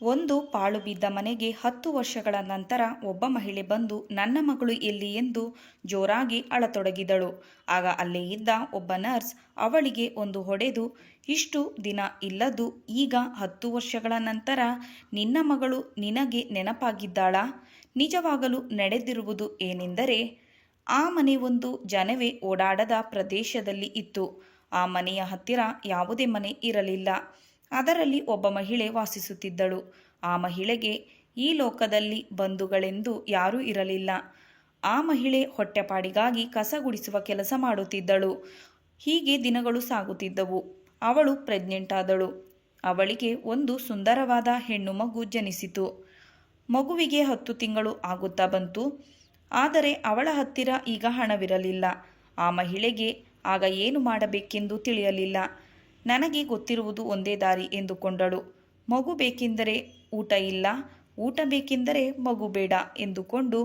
ಒಂದು ಪಾಳು ಬಿದ್ದ ಮನೆಗೆ ಹತ್ತು ವರ್ಷಗಳ ನಂತರ ಒಬ್ಬ ಮಹಿಳೆ ಬಂದು, ನನ್ನ ಮಗಳು ಎಲ್ಲಿ? ಎಂದು ಜೋರಾಗಿ ಅಳತೊಡಗಿದಳು. ಆಗ ಅಲ್ಲೇ ಇದ್ದ ಒಬ್ಬ ನರ್ಸ್ ಅವಳಿಗೆ ಒಂದು ಹೊಡೆದು, ಇಷ್ಟು ದಿನ ಇಲ್ಲದು ಈಗ ಹತ್ತು ವರ್ಷಗಳ ನಂತರ ನಿನ್ನ ಮಗಳು ನಿನಗೆ ನೆನಪಾಗಿದ್ದಾಳ? ನಿಜವಾಗಲೂ ನಡೆದಿರುವುದು ಏನೆಂದರೆ, ಆ ಮನೆ ಒಂದು ಜನವೇ ಓಡಾಡದ ಪ್ರದೇಶದಲ್ಲಿ ಇತ್ತು. ಆ ಮನೆಯ ಹತ್ತಿರ ಯಾವುದೇ ಮನೆ ಇರಲಿಲ್ಲ. ಅದರಲ್ಲಿ ಒಬ್ಬ ಮಹಿಳೆ ವಾಸಿಸುತ್ತಿದ್ದಳು. ಆ ಮಹಿಳೆಗೆ, ಈ ಲೋಕದಲ್ಲಿ ಬಂಧುಗಳೆಂದು ಯಾರೂ ಇರಲಿಲ್ಲ ಆ ಮಹಿಳೆ ಹೊಟ್ಟೆಪಾಡಿಗಾಗಿ ಕಸ ಗುಡಿಸುವ ಕೆಲಸ ಮಾಡುತ್ತಿದ್ದಳು. ಹೀಗೆ ದಿನಗಳು ಸಾಗುತ್ತಿದ್ದವು. ಅವಳು ಪ್ರೆಗ್ನೆಂಟ್ ಆದಳು ಅವಳಿಗೆ ಒಂದು ಸುಂದರವಾದ ಹೆಣ್ಣು ಮಗು ಜನಿಸಿತು. ಮಗುವಿಗೆ ಹತ್ತು ತಿಂಗಳು ಆಗುತ್ತಾ ಬಂತು. ಆದರೆ ಅವಳ ಹತ್ತಿರ ಈಗ ಹಣವಿರಲಿಲ್ಲ. ಆ ಮಹಿಳೆಗೆ, ಆಗ ಏನು ಮಾಡಬೇಕೆಂದು ತಿಳಿಯಲಿಲ್ಲ. ನನಗೆ ಗೊತ್ತಿರುವುದು ಒಂದೇ ದಾರಿ ಎಂದುಕೊಂಡಳು. ಮಗು ಬೇಕೆಂದರೆ ಊಟ ಇಲ್ಲ, ಊಟ ಬೇಕೆಂದರೆ ಮಗು ಬೇಡ ಎಂದುಕೊಂಡು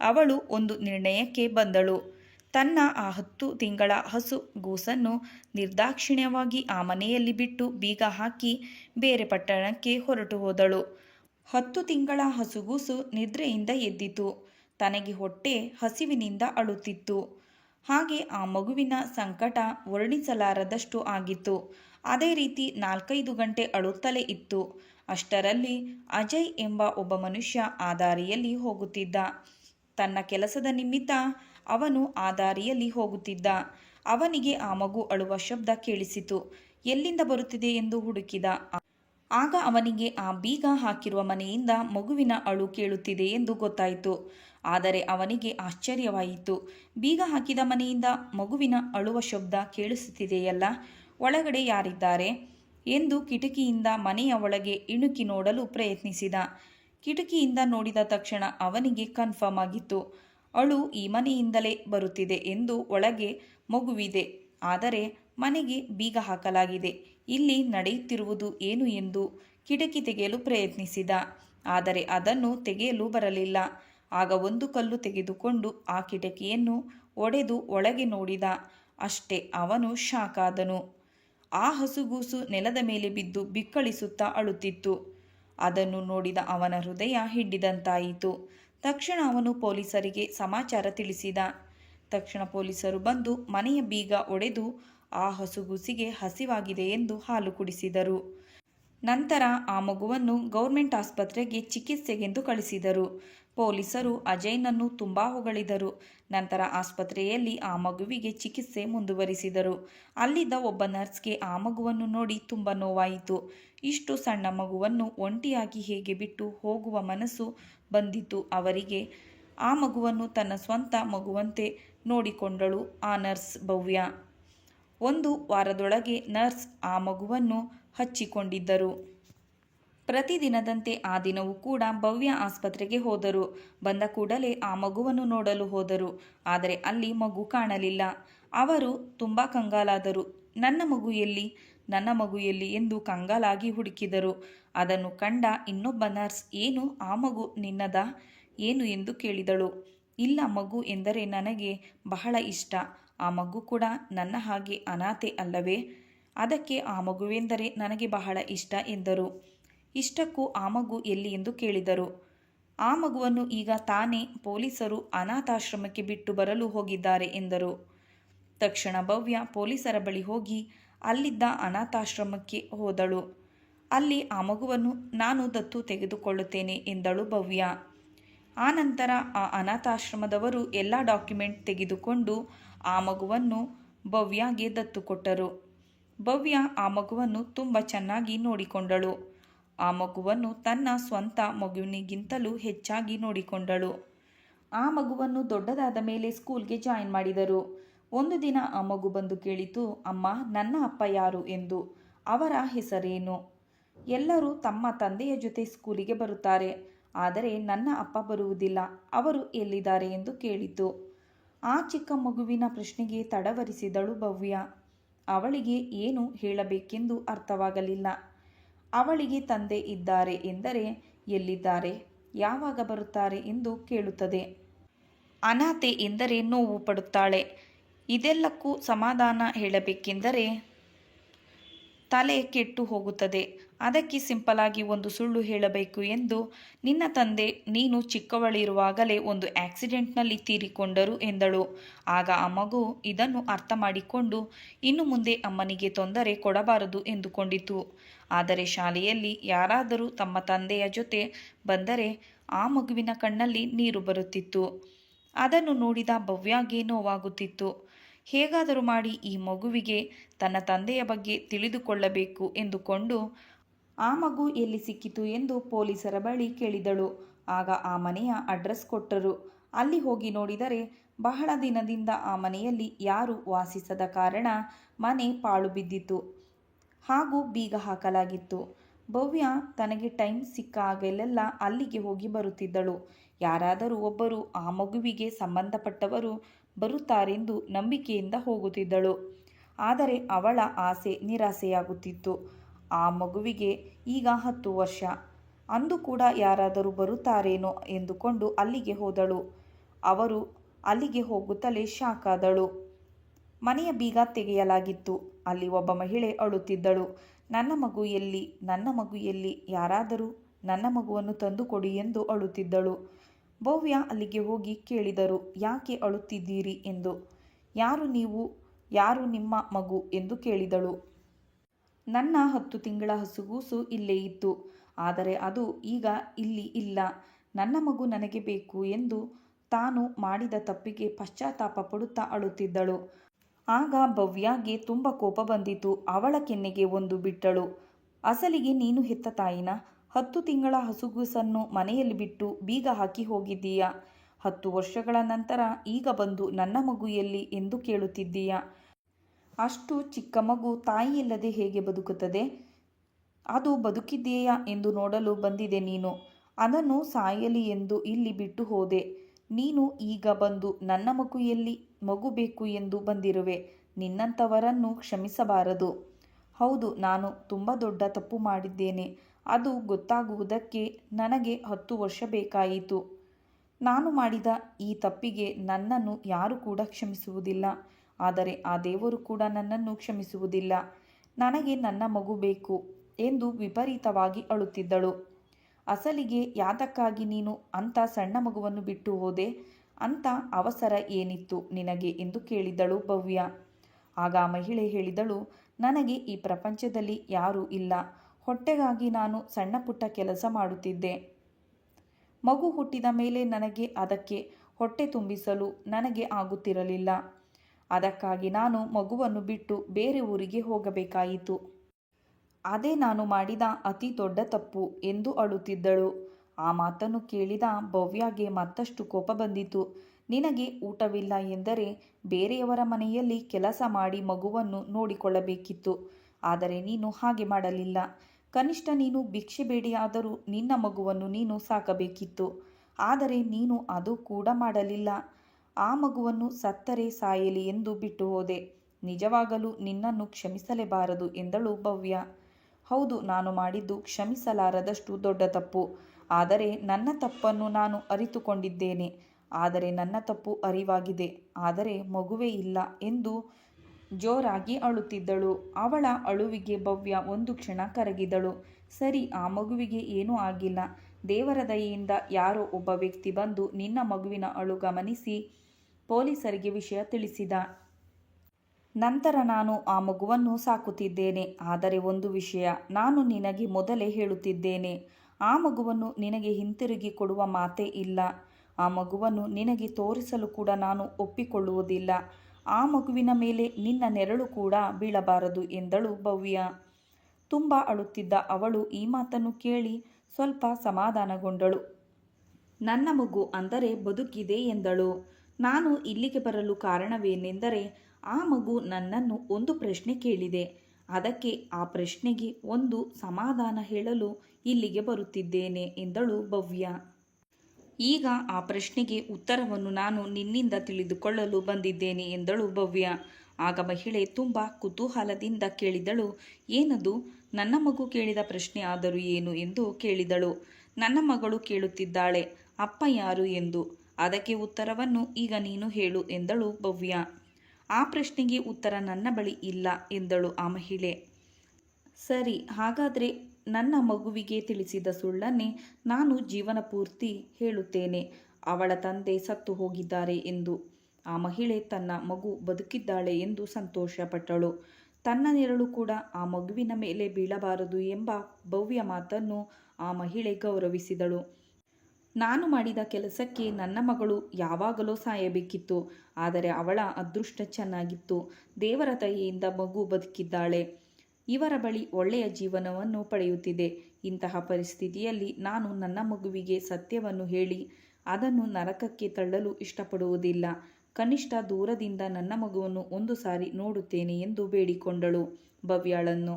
ಅವಳು ಒಂದು ನಿರ್ಣಯಕ್ಕೆ ಬಂದಳು. ತನ್ನ ಆ ಹತ್ತು ತಿಂಗಳ ಹಸು ಗೂಸನ್ನು ನಿರ್ದಾಕ್ಷಿಣ್ಯವಾಗಿ ಆ ಮನೆಯಲ್ಲಿ ಬಿಟ್ಟು ಬೀಗ ಹಾಕಿ ಬೇರೆ ಪಟ್ಟಣಕ್ಕೆ ಹೊರಟು ಹೋದಳು. ಹತ್ತು ತಿಂಗಳ ಹಸುಗೂಸು ನಿದ್ರೆಯಿಂದ ಎದ್ದಿತು. ತನಗೆ ಹೊಟ್ಟೆ ಹಸಿವಿನಿಂದ ಅಳುತ್ತಿತ್ತು. ಹಾಗೆ ಆ ಮಗುವಿನ ಸಂಕಟ ವರ್ಣಿಸಲಾರದಷ್ಟು ಆಗಿತ್ತು. ಅದೇ ರೀತಿ ನಾಲ್ಕೈದು ಗಂಟೆ ಅಳುತ್ತಲೇ ಇತ್ತು. ಅಷ್ಟರಲ್ಲಿ ಅಜಯ್ ಎಂಬ ಒಬ್ಬ ಮನುಷ್ಯ ಆ ಹೋಗುತ್ತಿದ್ದ. ತನ್ನ ಕೆಲಸದ ನಿಮಿತ್ತ ಅವನು ಆ ಹೋಗುತ್ತಿದ್ದ. ಅವನಿಗೆ ಆ ಮಗು ಅಳುವ ಶಬ್ದ ಕೇಳಿಸಿತು. ಎಲ್ಲಿಂದ ಬರುತ್ತಿದೆ ಎಂದು ಹುಡುಕಿದ. ಆಗ ಅವನಿಗೆ ಆ ಬೀಗ ಹಾಕಿರುವ ಮನೆಯಿಂದ ಮಗುವಿನ ಅಳು ಕೇಳುತ್ತಿದೆ ಎಂದು ಗೊತ್ತಾಯಿತು. ಆದರೆ ಅವನಿಗೆ ಆಶ್ಚರ್ಯವಾಯಿತು. ಬೀಗ ಹಾಕಿದ ಮನೆಯಿಂದ ಮಗುವಿನ ಅಳುವ ಶಬ್ದ ಕೇಳಿಸುತ್ತಿದೆಯಲ್ಲ? ಒಳಗಡೆ ಯಾರಿದ್ದಾರೆ? ಎಂದು ಕಿಟಕಿಯಿಂದ ಮನೆಯ ಒಳಗೆ ಇಣುಕಿ ನೋಡಲು ಪ್ರಯತ್ನಿಸಿದ. ಕಿಟಕಿಯಿಂದ ನೋಡಿದ ತಕ್ಷಣ ಅವನಿಗೆ ಕನ್ಫರ್ಮ್ ಆಗಿತ್ತು. ಅಳು ಈ ಮನೆಯಿಂದಲೇ ಬರುತ್ತಿದೆ ಎಂದು ಒಳಗೆ ಮಗುವಿದೆ. ಆದರೆ ಮನೆಗೆ ಬೀಗ ಹಾಕಲಾಗಿದೆ. ಇಲ್ಲಿ ನಡೆಯುತ್ತಿರುವುದು ಏನು ಎಂದು ಕಿಟಕಿ ತೆಗೆಯಲು ಪ್ರಯತ್ನಿಸಿದ. ಆದರೆ ಅದನ್ನು ತೆಗೆಯಲು ಬರಲಿಲ್ಲ. ಆಗ ಒಂದು ಕಲ್ಲು ತೆಗೆದುಕೊಂಡು ಆ ಕಿಟಕಿಯನ್ನು ಒಡೆದು ಒಳಗೆ ನೋಡಿದ. ಅಷ್ಟೇ ಅವನು ಶಾಕ್ ಆದನು. ಆ ಹಸುಗೂಸು ನೆಲದ ಮೇಲೆ ಬಿದ್ದು ಬಿಕ್ಕಳಿಸುತ್ತಾ ಅಳುತ್ತಿತ್ತು. ಅದನ್ನು ನೋಡಿದ ಅವನ ಹೃದಯ ಹಿಡ್ಡಿದಂತಾಯಿತು ತಕ್ಷಣ ಅವನು ಪೊಲೀಸರಿಗೆ ಸಮಾಚಾರ ತಿಳಿಸಿದ. ತಕ್ಷಣ ಪೊಲೀಸರು ಬಂದು ಮನೆಯ ಬೀಗ ಒಡೆದು ಆ ಹಸುಗೂಸಿಗೆ ಹಸಿವಾಗಿದೆ ಎಂದು ಹಾಲು ಕುಡಿಸಿದರು. ನಂತರ ಆ ಮಗುವನ್ನು ಗೌರ್ಮೆಂಟ್ ಆಸ್ಪತ್ರೆಗೆ ಚಿಕಿತ್ಸೆಗೆಂದು ಕಳಿಸಿದರು. ಪೊಲೀಸರು ಅಜಯ್ನನ್ನು ತುಂಬಾ ಹೊಗಳಿದರು. ನಂತರ ಆಸ್ಪತ್ರೆಯಲ್ಲಿ ಆ ಮಗುವಿಗೆ ಚಿಕಿತ್ಸೆ ಮುಂದುವರಿಸಿದರು. ಅಲ್ಲಿದ್ದ ಒಬ್ಬ ನರ್ಸ್ಗೆ ಆ ಮಗುವನ್ನು ನೋಡಿ ತುಂಬ ನೋವಾಯಿತು. ಇಷ್ಟು ಸಣ್ಣ ಮಗುವನ್ನು ಒಂಟಿಯಾಗಿ ಹೇಗೆ ಬಿಟ್ಟು ಹೋಗುವ ಮನಸ್ಸು ಬಂದಿತು ಅವರಿಗೆ. ಆ ಮಗುವನ್ನು ತನ್ನ ಸ್ವಂತ ಮಗುವಂತೆ ನೋಡಿಕೊಂಡಳು ಆ ನರ್ಸ್ ಭವ್ಯ. ಒಂದು ವಾರದೊಳಗೆ ನರ್ಸ್ ಆ ಮಗುವನ್ನು ಹಚ್ಚಿಕೊಂಡಿದ್ದರು. ಪ್ರತಿದಿನದಂತೆ ಆ ದಿನವೂ ಕೂಡ ಭವ್ಯ ಆಸ್ಪತ್ರೆಗೆ ಹೋದರು. ಬಂದ ಕೂಡಲೇ ಆ ಮಗುವನ್ನು ನೋಡಲು ಹೋದರು. ಆದರೆ ಅಲ್ಲಿ ಮಗು ಕಾಣಲಿಲ್ಲ. ಅವರು ತುಂಬ ಕಂಗಾಲಾದರು. ನನ್ನ ಮಗು ಎಲ್ಲಿ? ನನ್ನ ಮಗು ಎಲ್ಲಿ ಎಂದು ಕಂಗಾಲಾಗಿ ಹುಡುಕಿದರು. ಅದನ್ನು ಕಂಡ ಇನ್ನೊಬ್ಬ ನರ್ಸ್, ಏನು ಆ ಮಗು ನಿನ್ನದ? ಏನು ಎಂದು ಕೇಳಿದಳು. ಇಲ್ಲ ಮಗು ಎಂದರೆ ನನಗೆ ಬಹಳ ಇಷ್ಟ. ಆ ಮಗು ಕೂಡ ನನ್ನ ಹಾಗೆ ಅನಾಥೆ ಅಲ್ಲವೇ? ಅದಕ್ಕೆ ಆ ಮಗುವೆಂದರೆ ನನಗೆ ಬಹಳ ಇಷ್ಟ ಎಂದರು. ಇಷ್ಟಕ್ಕೂ ಆ ಮಗು ಎಲ್ಲಿ ಎಂದು ಕೇಳಿದರು. ಆ ಮಗುವನ್ನು ಈಗ ತಾನೇ ಪೊಲೀಸರು ಅನಾಥಾಶ್ರಮಕ್ಕೆ ಬಿಟ್ಟು ಬರಲು ಹೋಗಿದ್ದಾರೆ ಎಂದರು. ತಕ್ಷಣ ಭವ್ಯ ಪೊಲೀಸರ ಬಳಿ ಹೋಗಿ ಅಲ್ಲಿದ್ದ ಅನಾಥಾಶ್ರಮಕ್ಕೆ ಹೋದಳು. ಅಲ್ಲಿ ಆ ಮಗುವನ್ನು ನಾನು ದತ್ತು ತೆಗೆದುಕೊಳ್ಳುತ್ತೇನೆ ಎಂದಳು ಭವ್ಯ. ಆ ನಂತರ ಆ ಅನಾಥಾಶ್ರಮದವರು ಎಲ್ಲ ಡಾಕ್ಯುಮೆಂಟ್ ತೆಗೆದುಕೊಂಡು ಆ ಮಗುವನ್ನು ಭವ್ಯಗೆ ದತ್ತು ಕೊಟ್ಟರು. ಭವ್ಯ ಆ ಮಗುವನ್ನು ತುಂಬ ಚೆನ್ನಾಗಿ ನೋಡಿಕೊಂಡಳು. ಆ ಮಗುವನ್ನು ತನ್ನ ಸ್ವಂತ ಮಗುವಿನಿಗಿಂತಲೂ ಹೆಚ್ಚಾಗಿ ನೋಡಿಕೊಂಡಳು. ಆ ಮಗುವನ್ನು ದೊಡ್ಡದಾದ ಮೇಲೆ ಸ್ಕೂಲ್ಗೆ ಜಾಯಿನ್ ಮಾಡಿದರು. ಒಂದು ದಿನ ಆ ಮಗು ಬಂದು ಕೇಳಿತು, ಅಮ್ಮ, ನನ್ನ ಅಪ್ಪ ಯಾರು? ಎಂದು. ಅವರ ಹೆಸರೇನು? ಎಲ್ಲರೂ ತಮ್ಮ ತಂದೆಯ ಜೊತೆ ಸ್ಕೂಲಿಗೆ ಬರುತ್ತಾರೆ. ಆದರೆ ನನ್ನ ಅಪ್ಪ ಬರುವುದಿಲ್ಲ, ಅವರು ಎಲ್ಲಿದ್ದಾರೆ ಎಂದು ಕೇಳಿತು. ಆ ಚಿಕ್ಕ ಮಗುವಿನ ಪ್ರಶ್ನೆಗೆ ತಡವರಿಸಿದಳು ಭವ್ಯ. ಅವಳಿಗೆ ಏನು ಹೇಳಬೇಕೆಂದು ಅರ್ಥವಾಗಲಿಲ್ಲ. ಅವಳಿಗೆ ತಂದೆ ಇದ್ದಾರೆ ಎಂದರೆ ಎಲ್ಲಿದ್ದಾರೆ? ಯಾವಾಗ ಬರುತ್ತಾರೆ ಎಂದು ಕೇಳುತ್ತದೆ. ಅನಾಥೆ ಎಂದರೆ ನೋವು ಪಡುತ್ತಾಳೆ. ಇದೆಲ್ಲಕ್ಕೂ ಸಮಾಧಾನ ಹೇಳಬೇಕೆಂದರೆ ತಲೆ ಕೆಟ್ಟು ಹೋಗುತ್ತದೆ. ಅದಕ್ಕೆ ಸಿಂಪಲಾಗಿ ಒಂದು ಸುಳ್ಳು ಹೇಳಬೇಕು ಎಂದು ನಿನ್ನ ತಂದೆ ನೀನು ಚಿಕ್ಕವಳಿರುವಾಗಲೇ ಒಂದು ಆಕ್ಸಿಡೆಂಟ್ನಲ್ಲಿ ತೀರಿಕೊಂಡರು ಎಂದಳು. ಆಗ ಆ ಮಗು ಇದನ್ನು ಅರ್ಥ ಮಾಡಿಕೊಂಡು ಇನ್ನು ಮುಂದೆ ಅಮ್ಮನಿಗೆ ತೊಂದರೆ ಕೊಡಬಾರದು ಎಂದುಕೊಂಡಿತು. ಆದರೆ ಶಾಲೆಯಲ್ಲಿ ಯಾರಾದರೂ ತಮ್ಮ ತಂದೆಯ ಜೊತೆ ಬಂದರೆ ಆ ಮಗುವಿನ ಕಣ್ಣಲ್ಲಿ ನೀರು ಬರುತ್ತಿತ್ತು. ಅದನ್ನು ನೋಡಿದ ಭವ್ಯಾಗೆ ನೋವಾಗುತ್ತಿತ್ತು. ಹೇಗಾದರೂ ಮಾಡಿ ಈ ಮಗುವಿಗೆ ತನ್ನ ತಂದೆಯ ಬಗ್ಗೆ ತಿಳಿದುಕೊಳ್ಳಬೇಕು ಎಂದುಕೊಂಡು ಆ ಮಗು ಎಲ್ಲಿ ಸಿಕ್ಕಿತು ಎಂದು ಪೊಲೀಸರ ಬಳಿ ಕೇಳಿದಳು. ಆಗ ಆ ಮನೆಯ ಅಡ್ರೆಸ್ ಕೊಟ್ಟರು. ಅಲ್ಲಿ ಹೋಗಿ ನೋಡಿದರೆ ಬಹಳ ದಿನದಿಂದ ಆ ಮನೆಯಲ್ಲಿ ಯಾರು ವಾಸಿಸದ ಕಾರಣ ಮನೆ ಪಾಳು ಬಿದ್ದಿತ್ತು. ಹಾಗೂ ಬೀಗ ಹಾಕಲಾಗಿತ್ತು. ಭವ್ಯ ತನಗೆ ಟೈಮ್ ಸಿಕ್ಕಾಗಲೆಲ್ಲ ಅಲ್ಲಿಗೆ ಹೋಗಿ ಬರುತ್ತಿದ್ದಳು. ಯಾರಾದರೂ ಒಬ್ಬರು ಆ ಮಗುವಿಗೆ ಸಂಬಂಧಪಟ್ಟವರು ಬರುತ್ತಾರೆಂದು ನಂಬಿಕೆಯಿಂದ ಹೋಗುತ್ತಿದ್ದಳು. ಆದರೆ ಅವಳ ಆಸೆ ನಿರಾಸೆಯಾಗುತ್ತಿತ್ತು. ಆ ಮಗುವಿಗೆ ಈಗ ಹತ್ತು ವರ್ಷ. ಅಂದು ಕೂಡ ಯಾರಾದರೂ ಬರುತ್ತಾರೇನೋ ಎಂದುಕೊಂಡು ಅಲ್ಲಿಗೆ ಹೋದಳು. ಅವರು ಅಲ್ಲಿಗೆ ಹೋಗುತ್ತಲೇ ಶಾಕ್ ಆದಳು. ಮನೆಯ ಬೀಗ ತೆಗೆಯಲಾಗಿತ್ತು. ಅಲ್ಲಿ ಒಬ್ಬ ಮಹಿಳೆ ಅಳುತ್ತಿದ್ದಳು. ನನ್ನ ಮಗು ಎಲ್ಲಿ? ನನ್ನ ಮಗು ಎಲ್ಲಿ? ಯಾರಾದರೂ ನನ್ನ ಮಗುವನ್ನು ತಂದುಕೊಡಿ ಎಂದು ಅಳುತ್ತಿದ್ದಳು. ಭವ್ಯ ಅಲ್ಲಿಗೆ ಹೋಗಿ ಕೇಳಿದರು, ಯಾಕೆ ಅಳುತ್ತಿದ್ದೀರಿ? ಎಂದು. ಯಾರು ನೀವು? ಯಾರು ನಿಮ್ಮ ಮಗು? ಎಂದು ಕೇಳಿದಳು. ನನ್ನ ಹತ್ತು ತಿಂಗಳ ಹಸುಗೂಸು ಇಲ್ಲೇ ಇತ್ತು. ಆದರೆ ಅದು ಈಗ ಇಲ್ಲಿ ಇಲ್ಲ. ನನ್ನ ಮಗು ನನಗೆ ಬೇಕು ಎಂದು ತಾನು ಮಾಡಿದ ತಪ್ಪಿಗೆ ಪಶ್ಚಾತ್ತಾಪ ಪಡುತ್ತಾ ಅಳುತ್ತಿದ್ದಳು. ಆಗ ಭವ್ಯಾಗೆ ತುಂಬ ಕೋಪ ಬಂದಿತು. ಅವಳ ಕೆನ್ನೆಗೆ ಒಂದು ಬಿಟ್ಟಳು. ಅಸಲಿಗೆ ನೀನು ಹೆತ್ತ ತಾಯಿನ? ಹತ್ತು ತಿಂಗಳ ಹಸುಗುಸನ್ನು ಮನೆಯಲ್ಲಿ ಬಿಟ್ಟು ಬೀಗ ಹಾಕಿ ಹೋಗಿದ್ದೀಯ? ಹತ್ತು ವರ್ಷಗಳ ನಂತರ ಈಗ ಬಂದು ನನ್ನ ಮಗು ಎಲ್ಲಿ ಎಂದು ಕೇಳುತ್ತಿದ್ದೀಯ? ಅಷ್ಟು ಚಿಕ್ಕ ಮಗು ತಾಯಿಯಿಲ್ಲದೆ ಹೇಗೆ ಬದುಕುತ್ತದೆ? ಅದು ಬದುಕಿದ್ದೀಯಾ ಎಂದು ನೋಡಲು ಬಂದಿದೆ ನೀನು. ಅದನ್ನು ಸಾಯಲಿ ಎಂದು ಇಲ್ಲಿ ಬಿಟ್ಟು ಹೋದೆ. ನೀನು ಈಗ ಬಂದು ನನ್ನ ಮಗು ಎಲ್ಲಿ ಮಗು ಬೇಕು ಎಂದು ಬಂದಿರುವೆ ನಿನ್ನಂಥವರನ್ನು ಕ್ಷಮಿಸಬಾರದು. ಹೌದು, ನಾನು ತುಂಬ ದೊಡ್ಡ ತಪ್ಪು ಮಾಡಿದ್ದೇನೆ, ಅದು ಗೊತ್ತಾಗುವುದಕ್ಕೆ ನನಗೆ ಹತ್ತು ವರ್ಷ ಬೇಕಾಯಿತು. ನಾನು ಮಾಡಿದ ಈ ತಪ್ಪಿಗೆ ನನ್ನನ್ನು ಯಾರು ಕೂಡ ಕ್ಷಮಿಸುವುದಿಲ್ಲ, ಆದರೆ ಆ ದೇವರು ಕೂಡ ನನ್ನನ್ನು ಕ್ಷಮಿಸುವುದಿಲ್ಲ. ನನಗೆ ನನ್ನ ಮಗು ಬೇಕು ಎಂದು ವಿಪರೀತವಾಗಿ ಅಳುತ್ತಿದ್ದಳು. ಅಸಲಿಗೆ ಯಾತಕ್ಕಾಗಿ ನೀನು ಅಂಥ ಸಣ್ಣ ಮಗುವನ್ನು ಬಿಟ್ಟು ಹೋದೆ? ಅಂಥ ಅವಸರ ಏನಿತ್ತು ನಿನಗೆ ಎಂದು ಕೇಳಿದಳು ಭವ್ಯ. ಆಗ ಮಹಿಳೆ ಹೇಳಿದಳು, ನನಗೆ ಈ ಪ್ರಪಂಚದಲ್ಲಿ ಯಾರೂ ಇಲ್ಲ. ಹೊಟ್ಟೆಗಾಗಿ ನಾನು ಸಣ್ಣ ಪುಟ್ಟ ಕೆಲಸ ಮಾಡುತ್ತಿದ್ದೆ. ಮಗು ಹುಟ್ಟಿದ ಮೇಲೆ ನನಗೆ ಅದಕ್ಕೆ ಹೊಟ್ಟೆ ತುಂಬಿಸಲು ನನಗೆ ಆಗುತ್ತಿರಲಿಲ್ಲ. ಅದಕ್ಕಾಗಿ ನಾನು ಮಗುವನ್ನು ಬಿಟ್ಟು ಬೇರೆ ಊರಿಗೆ ಹೋಗಬೇಕಾಯಿತು. ಅದೇ ನಾನು ಮಾಡಿದ ಅತಿ ದೊಡ್ಡ ತಪ್ಪು ಎಂದು ಅಳುತ್ತಿದ್ದಳು. ಆ ಮಾತನ್ನು ಕೇಳಿದ ಭವ್ಯಾಗೆ ಮತ್ತಷ್ಟು ಕೋಪ ಬಂದಿತು. ನಿನಗೆ ಊಟವಿಲ್ಲ ಎಂದರೆ ಬೇರೆಯವರ ಮನೆಯಲ್ಲಿ ಕೆಲಸ ಮಾಡಿ ಮಗುವನ್ನು ನೋಡಿಕೊಳ್ಳಬೇಕಿತ್ತು. ಆದರೆ ನೀನು ಹಾಗೆ ಮಾಡಲಿಲ್ಲ. ಕನಿಷ್ಠ ನೀನು ಭಿಕ್ಷೆ ಬೇಡಿಯಾದರೂ ನಿನ್ನ ಮಗುವನ್ನು ನೀನು ಸಾಕಬೇಕಿತ್ತು. ಆದರೆ ನೀನು ಅದು ಕೂಡ ಮಾಡಲಿಲ್ಲ. ಆ ಮಗುವನ್ನು ಸತ್ತರೆ ಸಾಯಲಿ ಎಂದು ಬಿಟ್ಟು ಹೋದೆ. ನಿಜವಾಗಲೂ ನಿನ್ನನ್ನು ಕ್ಷಮಿಸಲೇಬಾರದು ಎಂದಳು ಭವ್ಯ. ಹೌದು, ನಾನು ಮಾಡಿದ್ದು ಕ್ಷಮಿಸಲಾರದಷ್ಟು ದೊಡ್ಡ ತಪ್ಪು. ಆದರೆ ನನ್ನ ತಪ್ಪನ್ನು ನಾನು ಅರಿತುಕೊಂಡಿದ್ದೇನೆ. ಆದರೆ ನನ್ನ ತಪ್ಪು ಅರಿವಾಗಿದೆ. ಆದರೆ ಮಗುವೇ ಇಲ್ಲ ಎಂದು ಜೋರಾಗಿ ಅಳುತ್ತಿದ್ದಳು. ಅವಳ ಅಳುವಿಗೆ ಭವ್ಯ ಒಂದು ಕ್ಷಣ ಕರಗಿದಳು. ಸರಿ, ಆ ಮಗುವಿಗೆ ಏನೂ ಆಗಿಲ್ಲ. ದೇವರ ದಯೆಯಿಂದ ಯಾರೋ ಒಬ್ಬ ವ್ಯಕ್ತಿ ಬಂದು ನಿನ್ನ ಮಗುವಿನ ಅಳು ಗಮನಿಸಿ, ಪೊಲೀಸರಿಗೆ ವಿಷಯ ತಿಳಿಸಿದ. ನಂತರ ನಾನು ಆ ಮಗುವನ್ನು ಸಾಕುತ್ತಿದ್ದೇನೆ. ಆದರೆ ಒಂದು ವಿಷಯ ನಾನು ನಿನಗೆ ಮೊದಲೇ ಹೇಳುತ್ತಿದ್ದೇನೆ. ಆ ಮಗುವನ್ನು ನಿನಗೆ ಹಿಂತಿರುಗಿ ಕೊಡುವ ಮಾತೇ ಇಲ್ಲ. ಆ ಮಗುವನ್ನು ನಿನಗೆ ತೋರಿಸಲು ಕೂಡ ನಾನು ಒಪ್ಪಿಕೊಳ್ಳುವುದಿಲ್ಲ. ಆ ಮಗುವಿನ ಮೇಲೆ ನಿನ್ನ ನೆರಳು ಕೂಡ ಬೀಳಬಾರದು ಎಂದಳು ಭವ್ಯ. ತುಂಬ ಅಳುತ್ತಿದ್ದ ಅವಳು ಈ ಮಾತನ್ನು ಕೇಳಿ ಸ್ವಲ್ಪ ಸಮಾಧಾನಗೊಂಡಳು. ನನ್ನ ಮಗು ಅಂದರೆ ಬದುಕಿದೆ ಎಂದಳು. ನಾನು ಇಲ್ಲಿಗೆ ಬರಲು ಕಾರಣವೇನೆಂದರೆ ಆ ಮಗು ನನ್ನನ್ನು ಒಂದು ಪ್ರಶ್ನೆ ಕೇಳಿದೆ. ಅದಕ್ಕೆ ಆ ಪ್ರಶ್ನೆಗೆ ಒಂದು ಸಮಾಧಾನ ಹೇಳಲು ಇಲ್ಲಿಗೆ ಬರುತ್ತಿದ್ದೇನೆ ಎಂದಳು ಭವ್ಯ. ಈಗ ಆ ಪ್ರಶ್ನೆಗೆ ಉತ್ತರವನ್ನು ನಾನು ನಿನ್ನಿಂದ ತಿಳಿದುಕೊಳ್ಳಲು ಬಂದಿದ್ದೇನೆ ಎಂದಳು ಭವ್ಯ. ಆಗ ಮಹಿಳೆ ತುಂಬ ಕುತೂಹಲದಿಂದ ಕೇಳಿದಳು, ಏನದು? ನನ್ನ ಮಗು ಕೇಳಿದ ಪ್ರಶ್ನೆ ಆದರೂ ಏನು ಎಂದು ಕೇಳಿದಳು. ನನ್ನ ಮಗಳು ಕೇಳುತ್ತಿದ್ದಾಳೆ, ಅಪ್ಪ ಯಾರು ಎಂದು? ಅದಕ್ಕೆ ಉತ್ತರವನ್ನು ಈಗ ನೀನು ಹೇಳು ಎಂದಳು ಭವ್ಯ. ಆ ಪ್ರಶ್ನೆಗೆ ಉತ್ತರ ನನ್ನ ಬಳಿ ಇಲ್ಲ ಎಂದಳು ಆ ಮಹಿಳೆ. ಸರಿ, ಹಾಗಾದರೆ ನನ್ನ ಮಗುವಿಗೆ ತಿಳಿಸಿದ ಸುಳ್ಳನ್ನೇ ನಾನು ಜೀವನ ಪೂರ್ತಿ ಹೇಳುತ್ತೇನೆ. ಅವಳ ತಂದೆ ಸತ್ತು ಹೋಗಿದ್ದಾರೆ ಎಂದು. ಆ ಮಹಿಳೆ ತನ್ನ ಮಗು ಬದುಕಿದ್ದಾಳೆ ಎಂದು ಸಂತೋಷಪಟ್ಟಳು. ತನ್ನ ನೆರಳು ಕೂಡ ಆ ಮಗುವಿನ ಮೇಲೆ ಬೀಳಬಾರದು ಎಂಬ ಭವ್ಯ ಮಾತನ್ನು ಆ ಮಹಿಳೆ ಗೌರವಿಸಿದಳು. ನಾನು ಮಾಡಿದ ಕೆಲಸಕ್ಕೆ ನನ್ನ ಮಗಳು ಯಾವಾಗಲೂ ಸಾಯಬೇಕಿತ್ತು, ಆದರೆ ಅವಳ ಅದೃಷ್ಟ ಚೆನ್ನಾಗಿತ್ತು. ದೇವರ ದಯೆಯಿಂದ ಮಗು ಬದುಕಿದ್ದಾಳೆ. ಇವರ ಬಳಿ ಒಳ್ಳೆಯ ಜೀವನವನ್ನು ಪಡೆಯುತ್ತಿದೆ. ಇಂತಹ ಪರಿಸ್ಥಿತಿಯಲ್ಲಿ ನಾನು ನನ್ನ ಮಗುವಿಗೆ ಸತ್ಯವನ್ನು ಹೇಳಿ, ಅದನ್ನು ನರಕಕ್ಕೆ ತಳ್ಳಲು ಇಷ್ಟಪಡುವುದಿಲ್ಲ. ಕನಿಷ್ಠ ದೂರದಿಂದ ನನ್ನ ಮಗುವನ್ನು ಒಂದು ಸಾರಿ ನೋಡುತ್ತೇನೆ ಎಂದು ಬೇಡಿಕೊಂಡಳು ಭವ್ಯಾಳನ್ನು.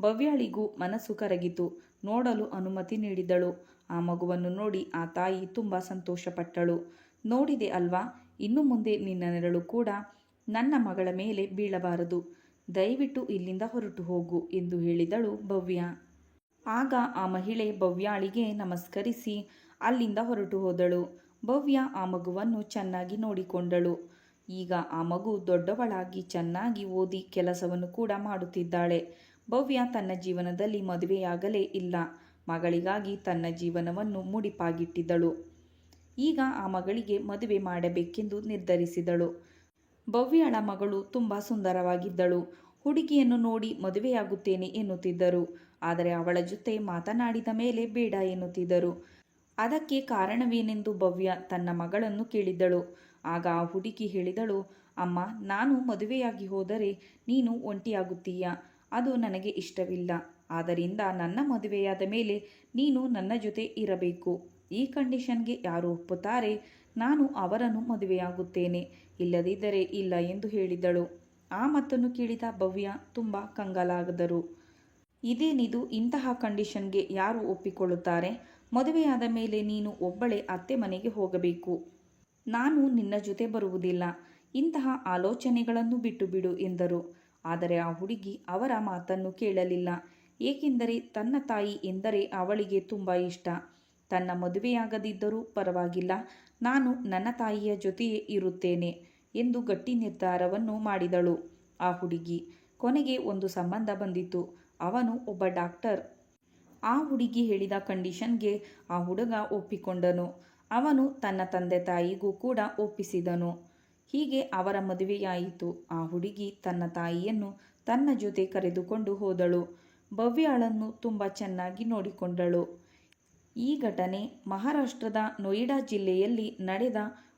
ಭವ್ಯಾಳಿಗೂ ಮನಸ್ಸು ಕರಗಿತು. ನೋಡಲು ಅನುಮತಿ ನೀಡಿದಳು. ಆ ಮಗುವನ್ನು ನೋಡಿ ಆ ತಾಯಿ ತುಂಬ ಸಂತೋಷಪಟ್ಟಳು. ನೋಡಿದೆ ಅಲ್ವಾ, ಇನ್ನು ಮುಂದೆ ನಿನ್ನ ನೆರಳು ಕೂಡ ನನ್ನ ಮಗಳ ಮೇಲೆ ಬೀಳಬಾರದು. ದಯವಿಟ್ಟು ಇಲ್ಲಿಂದ ಹೊರಟು ಹೋಗು ಎಂದು ಹೇಳಿದಳು ಭವ್ಯ. ಆಗ ಆ ಮಹಿಳೆ ಭವ್ಯಾಳಿಗೆ ನಮಸ್ಕರಿಸಿ ಅಲ್ಲಿಂದ ಹೊರಟು ಹೋದಳು. ಭವ್ಯ ಆ ಮಗುವನ್ನು ಚೆನ್ನಾಗಿ ನೋಡಿಕೊಂಡಳು. ಈಗ ಆ ಮಗು ದೊಡ್ಡವಳಾಗಿ ಚೆನ್ನಾಗಿ ಓದಿ ಕೆಲಸವನ್ನು ಕೂಡ ಮಾಡುತ್ತಿದ್ದಾಳೆ. ಭವ್ಯ ತನ್ನ ಜೀವನದಲ್ಲಿ ಮದುವೆಯಾಗಲೇ ಇಲ್ಲ. ಮಗಳಿಗಾಗಿ ತನ್ನ ಜೀವನವನ್ನು ಮುಡಿಪಾಗಿಟ್ಟಿದ್ದಳು. ಈಗ ಆ ಮಗಳಿಗೆ ಮದುವೆ ಮಾಡಬೇಕೆಂದು ನಿರ್ಧರಿಸಿದಳು. ಭವ್ಯಳ ಮಗಳು ತುಂಬ ಸುಂದರವಾಗಿದ್ದಳು. ಹುಡುಗಿಯನ್ನು ನೋಡಿ ಮದುವೆಯಾಗುತ್ತೇನೆ ಎನ್ನುತ್ತಿದ್ದರು. ಆದರೆ ಅವಳ ಜೊತೆ ಮಾತನಾಡಿದ ಮೇಲೆ ಬೇಡ ಎನ್ನುತ್ತಿದ್ದರು. ಅದಕ್ಕೆ ಕಾರಣವೇನೆಂದು ಭವ್ಯ ತನ್ನ ಮಗಳನ್ನು ಕೇಳಿದ್ದಳು. ಆಗ ಆ ಹುಡುಗಿ ಹೇಳಿದಳು, ಅಮ್ಮ, ನಾನು ಮದುವೆಯಾಗಿ ಹೋದರೆ ನೀನು ಒಂಟಿಯಾಗುತ್ತೀಯ? ಅದು ನನಗೆ ಇಷ್ಟವಿಲ್ಲ. ಆದ್ದರಿಂದ ನನ್ನ ಮದುವೆಯಾದ ಮೇಲೆ ನೀನು ನನ್ನ ಜೊತೆ ಇರಬೇಕು. ಈ ಕಂಡೀಷನ್ಗೆ ಯಾರು ಒಪ್ಪುತ್ತಾರೆ? ನಾನು ಅವರನ್ನು ಮದುವೆಯಾಗುತ್ತೇನೆ. ಇಲ್ಲದಿದ್ದರೆ ಇಲ್ಲ ಎಂದು ಹೇಳಿದಳು. ಆ ಮತ್ತನ್ನು ಕೇಳಿದ ಭವ್ಯ ತುಂಬ ಕಂಗಾಲಾಗದರು. ಇದೇನಿದು? ಇಂತಹ ಕಂಡೀಷನ್ಗೆ ಯಾರು ಒಪ್ಪಿಕೊಳ್ಳುತ್ತಾರೆ? ಮದುವೆಯಾದ ಮೇಲೆ ನೀನು ಒಬ್ಬಳೇ ಅತ್ತೆ ಮನೆಗೆ ಹೋಗಬೇಕು. ನಾನು ನಿನ್ನ ಜೊತೆ ಬರುವುದಿಲ್ಲ. ಇಂತಹ ಆಲೋಚನೆಗಳನ್ನು ಬಿಟ್ಟು ಬಿಡು ಎಂದರು. ಆದರೆ ಆ ಹುಡುಗಿ ಅವರ ಮಾತನ್ನು ಕೇಳಲಿಲ್ಲ. ಏಕೆಂದರೆ ತನ್ನ ತಾಯಿ ಎಂದರೆ ಅವಳಿಗೆ ತುಂಬ ಇಷ್ಟ. ತನ್ನ ಮದುವೆಯಾಗದಿದ್ದರೂ ಪರವಾಗಿಲ್ಲ, ನಾನು ನನ್ನ ತಾಯಿಯ ಜೊತೆಯೇ ಇರುತ್ತೇನೆ ಎಂದು ಗಟ್ಟಿ ನಿರ್ಧಾರವನ್ನು ಮಾಡಿದಳು. ಆ ಹುಡುಗಿ ಕೊನೆಗೆ ಒಂದು ಸಂಬಂಧ ಬಂದಿತು ಅವನು ಒಬ್ಬ ಡಾಕ್ಟರ್. ಆ ಹುಡುಗಿ ಹೇಳಿದ ಕಂಡೀಷನ್ಗೆ ಆ ಹುಡುಗ ಒಪ್ಪಿಕೊಂಡನು. ಅವನು ತನ್ನ ತಂದೆ ತಾಯಿಗೂ ಕೂಡ ಒಪ್ಪಿಸಿದನು. ಹೀಗೆ ಅವರ ಮದುವೆಯಾಯಿತು. ಆ ಹುಡುಗಿ ತನ್ನ ತಾಯಿಯನ್ನು ತನ್ನ ಜೊತೆ ಕರೆದುಕೊಂಡು ಹೋದಳು. ಭವ್ಯಾಳನ್ನು ತುಂಬ ಚೆನ್ನಾಗಿ ನೋಡಿಕೊಂಡಳು. ಈ ಘಟನೆ ಮಹಾರಾಷ್ಟ್ರದ ನೋಯಿಡಾ ಜಿಲ್ಲೆಯಲ್ಲಿ ನಡೆದ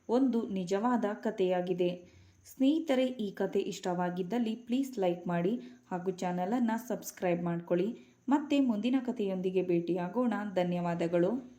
ಒಂದು ನಿಜವಾದ ಕಥೆಯಾಗಿದೆ. ಸ್ನೇಹಿತರೆ, ಈ ಕತೆ ಇಷ್ಟವಾಗಿದ್ದಲ್ಲಿ ಪ್ಲೀಸ್ ಲೈಕ್ ಮಾಡಿ ಹಾಗೂ ಚಾನಲನ್ನು ಸಬ್ಸ್ಕ್ರೈಬ್ ಮಾಡ್ಕೊಳ್ಳಿ. ಮತ್ತೆ ಮುಂದಿನ ಕಥೆಯೊಂದಿಗೆ ಭೇಟಿಯಾಗೋಣ. ಧನ್ಯವಾದಗಳು.